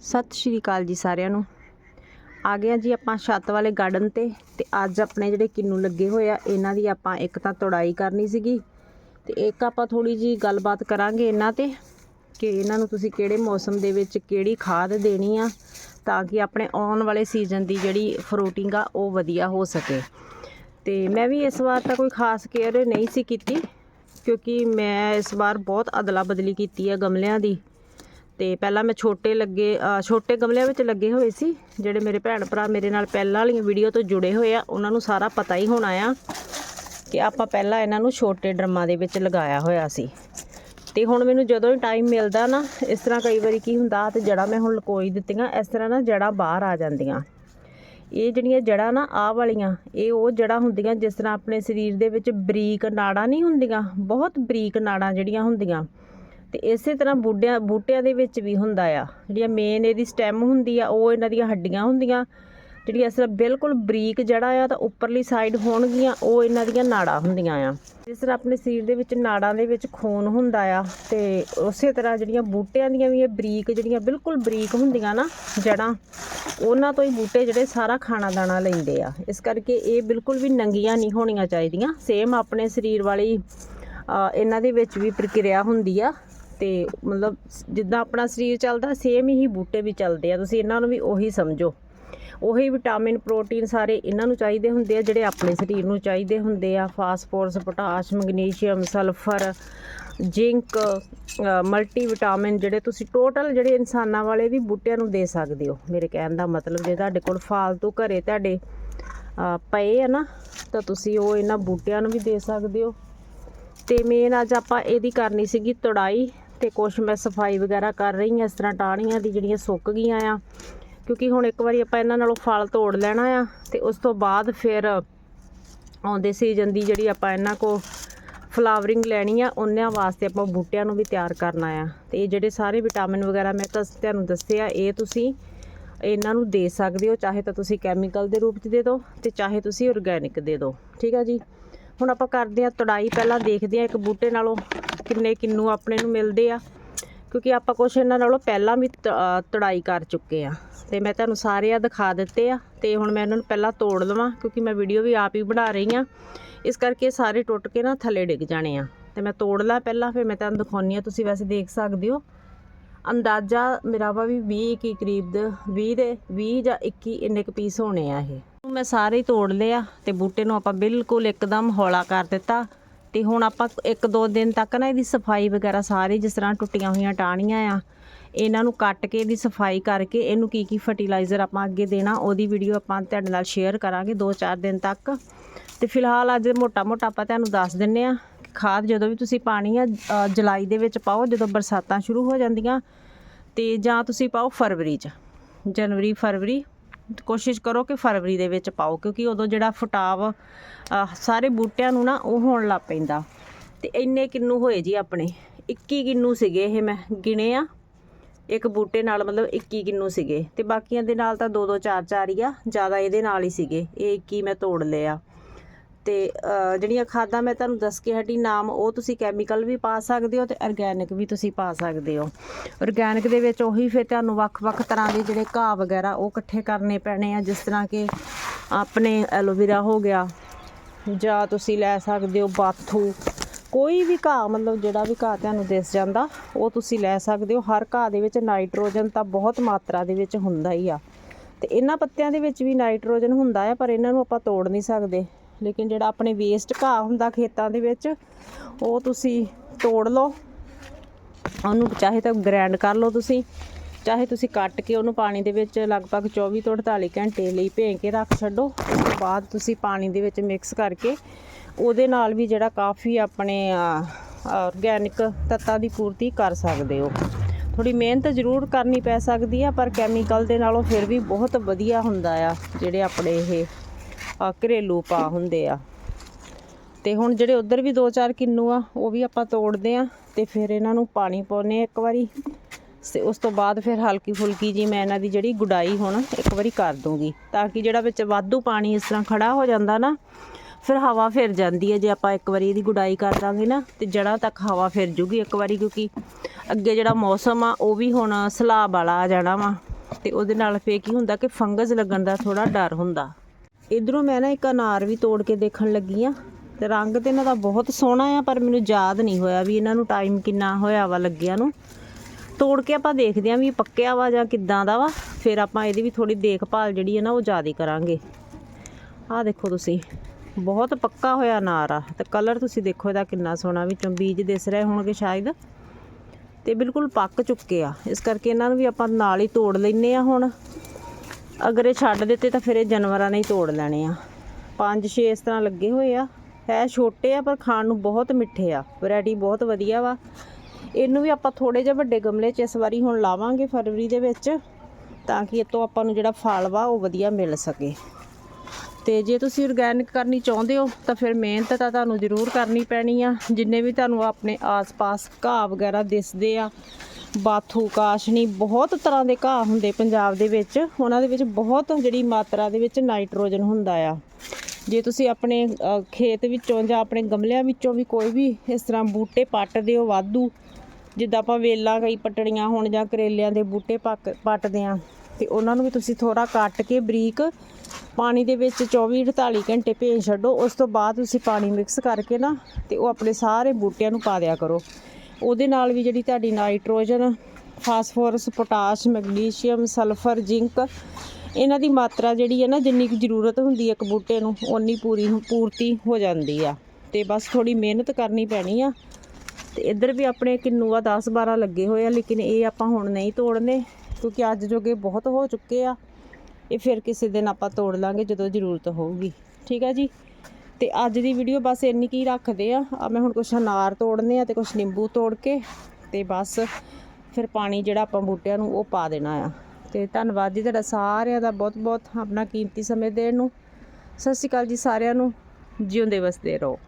ਸਤਿ ਸ਼੍ਰੀ ਅਕਾਲ ਜੀ ਸਾਰਿਆਂ ਨੂੰ। ਆ ਗਏ ਆ ਜੀ ਆਪਾਂ ਛੱਤ ਵਾਲੇ ਗਾਰਡਨ ਤੇ ਤੇ ਅੱਜ ਆਪਣੇ ਜਿਹੜੇ ਕਿੰਨੂ ਲੱਗੇ ਹੋਏ ਆ, ਇਹਨਾਂ ਦੀ ਆਪਾਂ ਇੱਕ ਤਾਂ ਤੋੜਾਈ ਕਰਨੀ ਸੀਗੀ ਤੇ ਇੱਕ ਆਪਾਂ ਥੋੜੀ ਜੀ ਗੱਲਬਾਤ ਕਰਾਂਗੇ ਇਹਨਾਂ ਤੇ ਕਿ ਇਹਨਾਂ ਨੂੰ ਤੁਸੀਂ ਕਿਹੜੇ ਮੌਸਮ ਦੇ ਵਿੱਚ ਕਿਹੜੀ ਖਾਦ ਦੇਣੀ ਆ ਤਾਂ ਕਿ ਆਪਣੇ ਆਉਣ ਵਾਲੇ ਸੀਜ਼ਨ ਦੀ ਜਿਹੜੀ ਫਰੂਟਿੰਗ ਆ, ਉਹ ਵਧੀਆ ਹੋ ਸਕੇ। ਤੇ ਮੈਂ ਵੀ ਇਸ ਵਾਰ ਤਾਂ ਕੋਈ ਖਾਸ ਕੇਅਰ ਨਹੀਂ ਸੀ ਕੀਤੀ ਕਿਉਂਕਿ ਮੈਂ ਇਸ ਵਾਰ ਬਹੁਤ ਅਦਲਾ ਬਦਲੀ ਕੀਤੀ ਆ ਗਮਲਿਆਂ ਦੀ। ਤੇ ਪਹਿਲਾਂ ਮੈਂ ਛੋਟੇ ਲੱਗੇ ਛੋਟੇ ਗਮਲਿਆਂ ਵਿੱਚ ਲੱਗੇ ਹੋਏ ਸੀ, ਜਿਹੜੇ ਮੇਰੇ ਭੈਣ ਭਰਾ ਮੇਰੇ ਨਾਲ ਪਹਿਲਾਂ ਵਾਲੀਆਂ ਵੀਡੀਓ ਤੋਂ ਜੁੜੇ ਹੋਏ ਆ। ਉਹਨਾਂ ਨੂੰ ਸਾਰਾ ਪਤਾ ਹੀ ਹੋਣਾ ਆ ਕਿ ਆਪਾਂ ਪਹਿਲਾਂ ਇਹਨਾਂ ਨੂੰ ਛੋਟੇ ਡਰਮਾਂ ਦੇ ਵਿੱਚ ਲਗਾਇਆ ਹੋਇਆ ਸੀ। ਤੇ ਹੁਣ ਮੈਨੂੰ ਜਦੋਂ ਹੀ ਟਾਈਮ ਮਿਲਦਾ ਨਾ, ਇਸ ਤਰ੍ਹਾਂ ਕਈ ਵਾਰੀ ਕੀ ਹੁੰਦਾ, ਤੇ ਜੜਾਂ ਮੈਂ ਹੁਣ ਲਕੋਈ ਦਿੱਤੀਆਂ, ਇਸ ਤਰ੍ਹਾਂ ਨਾ ਜੜਾਂ ਬਾਹਰ ਆ ਜਾਂਦੀਆਂ। ਇਹ ਜਿਹੜੀਆਂ ਜੜਾਂ ਨਾ, ਆਹ ਵਾਲੀਆਂ, ਇਹ ਉਹ ਜੜਾਂ ਹੁੰਦੀਆਂ ਜਿਸ ਤਰ੍ਹਾਂ ਆਪਣੇ ਸਰੀਰ ਦੇ ਵਿੱਚ ਬਰੀਕ ਨਾੜਾਂ ਨਹੀਂ ਹੁੰਦੀਆਂ, ਬਹੁਤ ਬਰੀਕ ਨਾੜਾਂ ਜਿਹੜੀਆਂ ਹੁੰਦੀਆਂ। ਤੇ ਇਸੇ ਤਰ੍ਹਾਂ ਬੂਟਿਆਂ ਬੂਟਿਆਂ ਦੇ ਵਿੱਚ ਵੀ ਹੁੰਦਾ ਆ। ਜਿਹੜੀਆਂ ਮੇਨ ਇਹਦੀ ਸਟੈਮ ਹੁੰਦੀ ਆ, ਉਹ ਇਹਨਾਂ ਦੀਆਂ ਹੱਡੀਆਂ ਹੁੰਦੀਆਂ। ਜਿਹੜੀਆਂ ਇਸ ਤਰ੍ਹਾਂ ਬਿਲਕੁਲ ਬਰੀਕ ਜੜ੍ਹਾਂ ਆ, ਤਾਂ ਉੱਪਰਲੀ ਸਾਈਡ ਹੋਣਗੀਆਂ, ਉਹ ਇਹਨਾਂ ਦੀਆਂ ਨਾੜਾਂ ਹੁੰਦੀਆਂ ਆ। ਜਿਸ ਤਰ੍ਹਾਂ ਆਪਣੇ ਸਰੀਰ ਦੇ ਵਿੱਚ ਨਾੜਾਂ ਦੇ ਵਿੱਚ ਖੂਨ ਹੁੰਦਾ ਆ, ਤੇ ਉਸੇ ਤਰ੍ਹਾਂ ਜਿਹੜੀਆਂ ਬੂਟਿਆਂ ਦੀਆਂ ਵੀ ਇਹ ਬਰੀਕ, ਜਿਹੜੀਆਂ ਬਿਲਕੁਲ ਬਰੀਕ ਹੁੰਦੀਆਂ ਨਾ, ਜੜ੍ਹਾਂ, ਉਹਨਾਂ ਤੋਂ ਹੀ ਬੂਟੇ ਜਿਹੜੇ ਸਾਰਾ ਖਾਣਾ ਦਾਣਾ ਲੈਂਦੇ ਆ। ਇਸ ਕਰਕੇ ਇਹ ਬਿਲਕੁਲ ਵੀ ਨੰਗੀਆਂ ਨਹੀਂ ਹੋਣੀਆਂ ਚਾਹੀਦੀਆਂ। ਸੇਮ ਆਪਣੇ ਸਰੀਰ ਵਾਲੀ ਇਹਨਾਂ ਦੇ ਵਿੱਚ ਵੀ ਪ੍ਰਕਿਰਿਆ ਹੁੰਦੀ ਆ। ਤੇ ਮਤਲਬ ਜਿੱਦਾਂ ਆਪਣਾ ਸਰੀਰ ਚੱਲਦਾ ਸੇਮ ਹੀ ਬੂਟੇ ਵੀ ਚੱਲਦੇ ਆ। ਤੁਸੀਂ ਇਹਨਾਂ ਨੂੰ ਵੀ ਉਹੀ ਸਮਝੋ। ਉਹੀ ਵਿਟਾਮਿਨ ਪ੍ਰੋਟੀਨ ਸਾਰੇ ਇਹਨਾਂ ਨੂੰ ਚਾਹੀਦੇ ਹੁੰਦੇ ਆ, ਜਿਹੜੇ ਆਪਣੇ ਸਰੀਰ ਨੂੰ ਚਾਹੀਦੇ ਹੁੰਦੇ ਆ। Phosphorus potash magnesium sulphur zinc multivitamin ਜਿਹੜੇ ਤੁਸੀਂ ਟੋਟਲ ਜਿਹੜੇ ਇਨਸਾਨਾਂ ਵਾਲੇ ਵੀ ਬੂਟਿਆਂ ਨੂੰ ਦੇ ਸਕਦੇ ਹੋ। ਮੇਰੇ ਕਹਿਣ ਦਾ ਮਤਲਬ ਜੇ ਤੁਹਾਡੇ ਕੋਲ ਫਾਲਤੂ ਘਰੇ ਤੁਹਾਡੇ ਪਏ ਆ ਨਾ, ਤਾਂ ਤੁਸੀਂ ਉਹ ਇਹਨਾਂ ਬੂਟਿਆਂ ਨੂੰ ਵੀ ਦੇ ਸਕਦੇ ਹੋ। ਤੇ ਮੇਨ ਅੱਜ ਆਪਾਂ ਇਹਦੀ ਕਰਨੀ ਸੀਗੀ ਤੜਾਈ। ਤੇ ਕੁਛ ਮੈਂ ਸਫ਼ਾਈ ਵਗੈਰਾ ਕਰ ਰਹੀ ਹਾਂ, ਇਸ ਤਰ੍ਹਾਂ ਟਾਹਣੀਆਂ ਦੀ ਜਿਹੜੀਆਂ ਸੁੱਕ ਗਈਆਂ ਆ। ਕਿਉਂਕਿ ਹੁਣ ਇੱਕ ਵਾਰੀ ਆਪਾਂ ਇਹਨਾਂ ਨਾਲੋਂ ਫਲ ਤੋੜ ਲੈਣਾ ਆ ਤੇ ਉਸ ਤੋਂ ਬਾਅਦ ਫਿਰ ਆਉਂਦੇ ਸੀਜ਼ਨ ਦੀ ਜਿਹੜੀ ਆਪਾਂ ਇਹਨਾਂ ਕੋ ਫਲਾਵਰਿੰਗ ਲੈਣੀ ਆ ਉਹਨਾਂ ਵਾਸਤੇ ਆਪਾਂ ਬੂਟਿਆਂ ਨੂੰ ਵੀ ਤਿਆਰ ਕਰਨਾ ਆ। ਤੇ ਇਹ ਜਿਹੜੇ ਸਾਰੇ ਵਿਟਾਮਿਨ ਵਗੈਰਾ ਮੈਂ ਤਾਂ ਤੁਹਾਨੂੰ ਦੱਸਿਆ, ਇਹ ਤੁਸੀਂ ਇਹਨਾਂ ਨੂੰ ਦੇ ਸਕਦੇ ਹੋ, ਚਾਹੇ ਤਾਂ ਤੁਸੀਂ ਕੈਮੀਕਲ ਦੇ ਰੂਪ 'ਚ ਦੇ ਦਿਓ ਤੇ ਚਾਹੇ ਤੁਸੀਂ ਆਰਗੈਨਿਕ ਦੇ ਦਿਓ ਠੀਕ ਆ ਜੀ? ਹੁਣ ਆਪਾਂ ਕਰਦੇ ਆ ਤੜਾਈ ਪਹਿਲਾਂ ਦੇਖਦੇ ਆ ਇੱਕ ਬੂਟੇ ਨਾਲੋਂ ਕਿੰਨੇ ਕਿੰਨੂ ਆਪਣੇ ਨੂੰ ਮਿਲਦੇ ਆ। ਕਿਉਂਕਿ ਆਪਾਂ ਕੁਛ ਇਹਨਾਂ ਨਾਲੋਂ ਪਹਿਲਾਂ ਵੀ ਤ- ਤੜਾਈ ਕਰ ਚੁੱਕੇ ਆ ਤੇ ਮੈਂ ਤੁਹਾਨੂੰ ਸਾਰੇ ਆ ਦਿਖਾ ਦਿੱਤੇ ਆ। ਤੇ ਹੁਣ ਮੈਂ ਇਹਨਾਂ ਨੂੰ ਪਹਿਲਾਂ ਤੋੜ ਲਵਾਂ, ਕਿਉਂਕਿ ਮੈਂ ਵੀਡੀਓ ਵੀ ਆਪ ਹੀ ਬਣਾ ਰਹੀ ਆ ਇਸ ਕਰਕੇ ਸਾਰੇ ਟੁੱਟ ਕੇ ਨਾ ਥੱਲੇ ਡਿੱਗ ਜਾਣੇ ਆ। ਤੇ ਮੈਂ ਤੋੜ ਲਾਂ ਪਹਿਲਾਂ, ਫਿਰ ਮੈਂ ਤੁਹਾਨੂੰ ਦਿਖਾਉਣੀ ਆ ਤੁਸੀਂ ਵੈਸੇ ਦੇਖ ਸਕਦੇ ਹੋ। ਅੰਦਾਜ਼ਾ ਮੇਰਾ ਵਾ ਵੀ 20 21 ਕਰੀਬ ਦੇ 20 ਦੇ 20 ਜਾਂ 21 ਇੰਨੇ ਕੁ ਪੀਸ ਹੋਣੇ ਆ ਇਹ। ਮੈਂ ਸਾਰੇ ਹੀ ਤੋੜ ਲਿਆ ਤੇ ਬੂਟੇ ਨੂੰ ਆਪਾਂ ਬਿਲਕੁਲ ਇੱਕਦਮ ਹੌਲਾ ਕਰ ਦਿੱਤਾ। ਤੇ ਹੁਣ ਆਪਾਂ ਇੱਕ ਦੋ ਦਿਨ ਤੱਕ ਨਾ ਇਹਦੀ ਸਫ਼ਾਈ ਵਗੈਰਾ ਸਾਰੀ ਜਿਸ ਤਰ੍ਹਾਂ ਟੁੱਟੀਆਂ ਹੋਈਆਂ ਟਾਹਣੀਆਂ ਆ, ਇਹਨਾਂ ਨੂੰ ਕੱਟ ਕੇ ਇਹਦੀ ਸਫ਼ਾਈ ਕਰਕੇ ਇਹਨੂੰ ਕੀ ਕੀ ਫਰਟੀਲਾਈਜ਼ਰ ਆਪਾਂ ਅੱਗੇ ਦੇਣਾ, ਉਹਦੀ ਵੀਡੀਓ ਆਪਾਂ ਤੁਹਾਡੇ ਨਾਲ ਸ਼ੇਅਰ ਕਰਾਂਗੇ 2-4 ਦਿਨ ਤੱਕ। ਤੇ ਫਿਲਹਾਲ ਅੱਜ ਮੋਟਾ-ਮੋਟਾ ਆਪਾਂ ਤੁਹਾਨੂੰ ਦੱਸ ਦਿੰਨੇ ਆ ਖਾਦ ਜਦੋਂ ਵੀ ਤੁਸੀਂ ਪਾਣੀ ਆ ਜੁਲਾਈ ਦੇ ਵਿੱਚ ਪਾਓ, ਜਦੋਂ ਬਰਸਾਤਾਂ ਸ਼ੁਰੂ ਹੋ ਜਾਂਦੀਆਂ, ਤੇ ਜਾਂ ਤੁਸੀਂ ਪਾਓ ਫਰਵਰੀ 'ਚ। ਜਨਵਰੀ, ਫਰਵਰੀ, ਕੋਸ਼ਿਸ਼ ਕਰੋ ਕਿ ਫਰਵਰੀ ਦੇ ਵਿੱਚ ਪਾਓ, ਕਿਉਂਕਿ ਉਦੋਂ ਜਿਹੜਾ ਫਟਾਵ ਸਾਰੇ ਬੂਟਿਆਂ ਨੂੰ ਨਾ ਉਹ ਹੋਣ ਲੱਗ ਪੈਂਦਾ। ਤੇ ਇੰਨੇ ਕਿੰਨੂ ਹੋਏ ਜੀ ਆਪਣੇ? 21 ਕਿੰਨੂ ਸੀਗੇ ਇਹ ਮੈਂ ਗਿਣੇ ਆ। ਇੱਕ ਬੂਟੇ ਨਾਲ ਮਤਲਬ 21 ਕਿੰਨੂ ਸੀਗੇ। ਤੇ ਬਾਕੀਆਂ ਦੇ ਨਾਲ ਤਾਂ 2 2 4 4 ਹੀ ਆ, ਜ਼ਿਆਦਾ ਇਹਦੇ ਨਾਲ ਹੀ ਸੀਗੇ। ਇਹ 21 ਮੈਂ ਤੋੜ ਲਿਆ ਤੇ ਜਿਹੜੀਆਂ ਖਾਦਾਂ ਮੈਂ ਤੁਹਾਨੂੰ ਦੱਸ ਕੇ ਹਟੀ, ਨਾਮ, ਉਹ ਤੁਸੀਂ ਕੈਮੀਕਲ ਵੀ ਪਾ ਸਕਦੇ ਹੋ ਤੇ ਆਰਗੈਨਿਕ ਵੀ ਤੁਸੀਂ ਪਾ ਸਕਦੇ ਹੋ। ਆਰਗੈਨਿਕ ਦੇ ਵਿੱਚ ਉਹੀ ਫਿਰ ਤੁਹਾਨੂੰ ਵੱਖ-ਵੱਖ ਤਰ੍ਹਾਂ ਦੇ ਜਿਹੜੇ ਘਾਹ ਵਗੈਰਾ ਉਹ ਇਕੱਠੇ ਕਰਨੇ ਪੈਣੇ ਆ, ਜਿਸ ਤਰ੍ਹਾਂ ਕਿ ਆਪਣੇ ਐਲੋਵੇਰਾ ਹੋ ਗਿਆ, ਜਾਂ ਤੁਸੀਂ ਲੈ ਸਕਦੇ ਹੋ ਬਾਥੂ। ਕੋਈ ਵੀ ਘਾਹ, ਮਤਲਬ ਜਿਹੜਾ ਵੀ ਘਾਹ ਤੁਹਾਨੂੰ ਦਿਸ ਜਾਂਦਾ, ਉਹ ਤੁਸੀਂ ਲੈ ਸਕਦੇ ਹੋ। ਹਰ ਘਾਹ ਦੇ ਵਿੱਚ ਨਾਈਟ੍ਰੋਜਨ ਤਾਂ ਬਹੁਤ ਮਾਤਰਾ ਦੇ ਵਿੱਚ ਹੁੰਦਾ ਹੀ ਆ। ਤੇ ਇਹਨਾਂ ਪੱਤਿਆਂ ਦੇ ਵਿੱਚ ਵੀ ਨਾਈਟ੍ਰੋਜਨ ਹੁੰਦਾ ਆ, ਪਰ ਇਹਨਾਂ ਨੂੰ ਆਪਾਂ ਤੋੜ ਨਹੀਂ ਸਕਦੇ। ਲੇਕਿਨ ਜਿਹੜਾ ਆਪਣੇ ਵੇਸਟ ਘਾਹ ਹੁੰਦਾ ਖੇਤਾਂ ਦੇ ਵਿੱਚ, ਉਹ ਤੁਸੀਂ ਤੋੜ ਲਓ। ਉਹਨੂੰ ਚਾਹੇ ਤਾਂ ਗ੍ਰੈਂਡ ਕਰ ਲਓ ਤੁਸੀਂ। ਚਾਹੇ ਤੁਸੀਂ ਕੱਟ ਕੇ ਉਹਨੂੰ ਪਾਣੀ ਦੇ ਵਿੱਚ ਲਗਭਗ 24 ਤੋਂ 48 ਘੰਟੇ ਲਈ ਭੇਂ ਕੇ ਰੱਖ ਛੱਡੋ। ਉਸ ਤੋਂ ਬਾਅਦ ਤੁਸੀਂ ਪਾਣੀ ਦੇ ਵਿੱਚ ਮਿਕਸ ਕਰਕੇ ਉਹਦੇ ਨਾਲ ਵੀ ਜਿਹੜਾ ਕਾਫੀ ਆਪਣੇ ਆਰਗੈਨਿਕ ਤੱਤਾਂ ਦੀ ਪੂਰਤੀ ਕਰ ਸਕਦੇ ਹੋ। ਥੋੜੀ ਮਿਹਨਤ ਜ਼ਰੂਰ ਕਰਨੀ ਪੈ ਸਕਦੀ ਆ, ਪਰ ਕੈਮੀਕਲ ਦੇ ਨਾਲੋਂ ਫਿਰ ਵੀ ਬਹੁਤ ਵਧੀਆ ਹੁੰਦਾ ਆ, ਜਿਹੜੇ ਆਪਣੇ ਇਹ ਆ, ਘਰੇਲੂ ਪਾ ਹੁੰਦੇ ਆ। ਤੇ ਹੁਣ ਜਿਹੜੇ ਉਧਰ ਵੀ 2-4 ਕਿੰਨੂ ਆ ਉਹ ਵੀ ਆਪਾਂ ਤੋੜਦੇ ਆ ਤੇ ਫਿਰ ਇਹਨਾਂ ਨੂੰ ਪਾਣੀ ਪਾਉਨੇ ਆ ਇੱਕ ਵਾਰੀ। ਤੇ ਉਸ ਤੋਂ ਬਾਅਦ ਫਿਰ ਹਲਕੀ ਫੁਲਕੀ ਜੀ ਮੈਂ ਇਹਨਾਂ ਦੀ ਜਿਹੜੀ ਗੁਡਾਈ ਹੁਣ ਇੱਕ ਵਾਰੀ ਕਰ ਦੂੰਗੀ ਤਾਂ ਕਿ ਜਿਹੜਾ ਵਿੱਚ ਵਾਧੂ ਪਾਣੀ ਇਸ ਤਰ੍ਹਾਂ ਖੜਾ ਹੋ ਜਾਂਦਾ ਨਾ ਫਿਰ ਹਵਾ ਫਿਰ ਜਾਂਦੀ ਹੈ ਜੇ ਆਪਾਂ ਇੱਕ ਵਾਰੀ ਇਹਦੀ ਗੁਡਾਈ ਕਰ ਦਾਂਗੇ ਨਾ ਤੇ ਜੜ੍ਹਾਂ ਤੱਕ ਹਵਾ ਫਿਰ ਜੂਗੀ ਇੱਕ ਵਾਰੀ ਕਿਉਂਕਿ ਅੱਗੇ ਜਿਹੜਾ ਮੌਸਮ ਆ ਉਹ ਵੀ ਹੁਣ ਸਲਾਬ ਵਾਲਾ ਆ ਜਾਣਾ ਵਾ ਤੇ ਉਹਦੇ ਨਾਲ ਫੇਰ ਕੀ ਹੁੰਦਾ ਕਿ ਫੰਗਸ ਲੱਗਣ ਦਾ ਥੋੜਾ ਡਰ ਹੁੰਦਾ। ਇਧਰੋਂ ਮੈਂ ਨਾ ਇੱਕ ਅਨਾਰ ਵੀ ਤੋੜ ਕੇ ਦੇਖਣ ਲੱਗੀ ਆ ਤੇ ਰੰਗ ਤੇ ਇਹਨਾਂ ਦਾ ਬਹੁਤ ਸੋਹਣਾ ਆ, ਪਰ ਮੈਨੂੰ ਯਾਦ ਨਹੀਂ ਹੋਇਆ ਵੀ ਇਹਨਾਂ ਨੂੰ ਟਾਈਮ ਕਿੰਨਾ ਹੋਇਆ ਵਾ ਲੱਗਿਆ ਨੂੰ। ਤੋੜ ਕੇ ਆਪਾਂ ਦੇਖਦੇ ਆਂ ਵੀ ਪੱਕਿਆ ਵਾ ਜਾਂ ਕਿੱਦਾਂ ਦਾ ਵਾ, ਫਿਰ ਆਪਾਂ ਇਹਦੀ ਵੀ ਥੋੜੀ ਦੇਖਭਾਲ ਜਿਹੜੀ ਹੈ ਨਾ ਉਹ ਜ਼ਿਆਦਾ ਕਰਾਂਗੇ। ਆਹ ਦੇਖੋ ਤੁਸੀਂ, ਬਹੁਤ ਪੱਕਾ ਹੋਇਆ ਅਨਾਰ ਆ, ਤੇ ਕਲਰ ਤੁਸੀਂ ਦੇਖੋ ਇਹਦਾ ਕਿੰਨਾ ਸੋਹਣਾ, ਵਿੱਚੋਂ ਬੀਜ ਦਿਸ ਰਹੇ ਹੋਣਗੇ ਸ਼ਾਇਦ। ਤੇ ਬਿਲਕੁਲ ਪੱਕ ਚੁੱਕੇ ਆ, ਇਸ ਕਰਕੇ ਇਹਨਾਂ ਨੂੰ ਵੀ ਆਪਾਂ ਨਾਲ ਹੀ ਤੋੜ ਲੈਨੇ ਆ ਹੁਣ। ਅਗਰ ਇਹ ਛੱਡ ਦਿੱਤੇ ਤਾਂ ਫਿਰ ਇਹ ਜਾਨਵਰਾਂ ਨੇ ਹੀ ਤੋੜ ਲੈਣੇ ਆ। ਪੰਜ ਛੇ ਇਸ ਤਰ੍ਹਾਂ ਲੱਗੇ ਹੋਏ ਆ। ਹੈ ਛੋਟੇ ਆ, ਪਰ ਖਾਣ ਨੂੰ ਬਹੁਤ ਮਿੱਠੇ ਆ। ਵੈਰਾਈਟੀ ਬਹੁਤ ਵਧੀਆ ਵਾ। ਇਹਨੂੰ ਵੀ ਆਪਾਂ ਥੋੜੇ ਜਿਹੇ ਵੱਡੇ ਗਮਲੇ 'ਚ ਇਸ ਵਾਰੀ ਹੁਣ ਲਾਵਾਂਗੇ ਫਰਵਰੀ ਦੇ ਵਿੱਚ, ਤਾਂ ਕਿ ਇਹ ਤੋਂ ਆਪਾਂ ਨੂੰ ਜਿਹੜਾ ਫਲ ਵਾ ਉਹ ਵਧੀਆ ਮਿਲ ਸਕੇ। ਤੇ ਜੇ ਤੁਸੀਂ ਆਰਗੈਨਿਕ ਕਰਨੀ ਚਾਹੁੰਦੇ ਹੋ, ਤਾਂ ਫਿਰ ਮਿਹਨਤ ਤਾਂ ਤੁਹਾਨੂੰ ਜ਼ਰੂਰ ਕਰਨੀ ਪੈਣੀ ਆ। ਜਿੰਨੇ ਵੀ ਤੁਹਾਨੂੰ ਆਪਣੇ ਆਸ-ਪਾਸ ਘਾਹ ਵਗੈਰਾ ਦਿਸਦੇ ਆ ਬਾਥੂ ਕਾਸ਼ਨੀ ਬਹੁਤ ਤਰ੍ਹਾਂ ਦੇ ਘਾਹ ਹੁੰਦੇ ਪੰਜਾਬ ਦੇ ਵਿੱਚ। ਉਹਨਾਂ ਦੇ ਵਿੱਚ ਬਹੁਤ ਜਿਹੜੀ ਮਾਤਰਾ ਦੇ ਵਿੱਚ ਨਾਈਟ੍ਰੋਜਨ ਹੁੰਦਾ ਆ। ਜੇ ਤੁਸੀਂ ਆਪਣੇ ਖੇਤ ਵਿੱਚੋਂ ਜਾਂ ਆਪਣੇ ਗਮਲਿਆਂ ਵਿੱਚੋਂ ਵੀ ਕੋਈ ਵੀ ਇਸ ਤਰ੍ਹਾਂ ਬੂਟੇ ਪੱਟਦੇ ਹੋ ਵਾਧੂ, ਜਿੱਦਾਂ ਆਪਾਂ ਵੇਲਾਂ ਕਈ ਪਟੜੀਆਂ ਹੋਣ ਜਾਂ ਕਰੇਲਿਆਂ ਦੇ ਬੂਟੇ ਪੱਕ, ਪੱਟਦੇ ਆ ਤੇ ਉਹਨਾਂ ਨੂੰ ਵੀ ਤੁਸੀਂ ਥੋੜਾ ਕੱਟ ਕੇ ਬਰੀਕ ਪਾਣੀ ਦੇ ਵਿੱਚ 24 48 ਘੰਟੇ ਭੇਜ ਛੱਡੋ। ਉਸ ਤੋਂ ਬਾਅਦ ਤੁਸੀਂ ਪਾਣੀ ਮਿਕਸ ਕਰਕੇ ਨਾ, ਤੇ ਉਹ ਆਪਣੇ ਸਾਰੇ ਬੂਟਿਆਂ ਨੂੰ ਪਾ ਦਿਆ ਕਰੋ। ਉਹਦੇ ਨਾਲ ਵੀ ਜਿਹੜੀ ਤੁਹਾਡੀ nitrogen, phosphorus, potash, magnesium, sulphur, zinc, ਇਹਨਾਂ ਦੀ ਮਾਤਰਾ ਜਿਹੜੀ ਹੈ ਨਾ, ਜਿੰਨੀ ਕੁ ਜ਼ਰੂਰਤ ਹੁੰਦੀ ਹੈ ਇੱਕ ਬੂਟੇ ਨੂੰ, ਓਨੀ ਪੂਰੀ ਪੂਰਤੀ ਹੋ ਜਾਂਦੀ ਆ। ਤੇ ਬਸ ਥੋੜੀ ਮਿਹਨਤ ਕਰਨੀ ਪੈਣੀ ਆ। ਤੇ ਇੱਧਰ ਵੀ ਆਪਣੇ ਕਿੰਨੂ ਆ 10 12 ਲੱਗੇ ਹੋਏ ਆ, ਲੇਕਿਨ ਇਹ ਆਪਾਂ ਹੁਣ ਨਹੀਂ ਤੋੜਨੇ, ਕਿਉਂਕਿ ਅੱਜ ਜੋਗੇ ਬਹੁਤ ਹੋ ਚੁੱਕੇ ਆ। ਇਹ ਫਿਰ ਕਿਸੇ ਦਿਨ ਆਪਾਂ ਤੋੜ ਲਾਂਗੇ ਜਦੋਂ ਜ਼ਰੂਰਤ ਹੋਊਗੀ। ਠੀਕ ਆ ਜੀ? ਤੇ ਅੱਜ ਦੀ ਵੀਡੀਓ ਬਸ ਇੰਨੀ ਕੀ ਰੱਖਦੇ ਆ। ਆ ਮੈਂ ਹੁਣ ਕੁਛ ਅਨਾਰ ਤੋੜਨੇ ਆ ਤੇ ਕੁਛ ਨਿੰਬੂ ਤੋੜ ਕੇ ਤੇ ਬਸ ਫਿਰ ਪਾਣੀ ਜਿਹੜਾ ਆਪਾਂ ਬੂਟਿਆਂ ਨੂੰ ਉਹ ਪਾ ਦੇਣਾ ਆ। ਤੇ ਧੰਨਵਾਦ ਜੀ ਤੁਹਾਡਾ ਸਾਰਿਆਂ ਦਾ ਬਹੁਤ ਬਹੁਤ ਆਪਣਾ ਕੀਮਤੀ ਸਮੇਂ ਦੇਣ ਨੂੰ। ਸਤਿ ਸ਼੍ਰੀ ਅਕਾਲ ਜੀ ਸਾਰਿਆਂ ਨੂੰ। ਜਿਉਂਦੇ ਵਸਦੇ ਰਹੋ।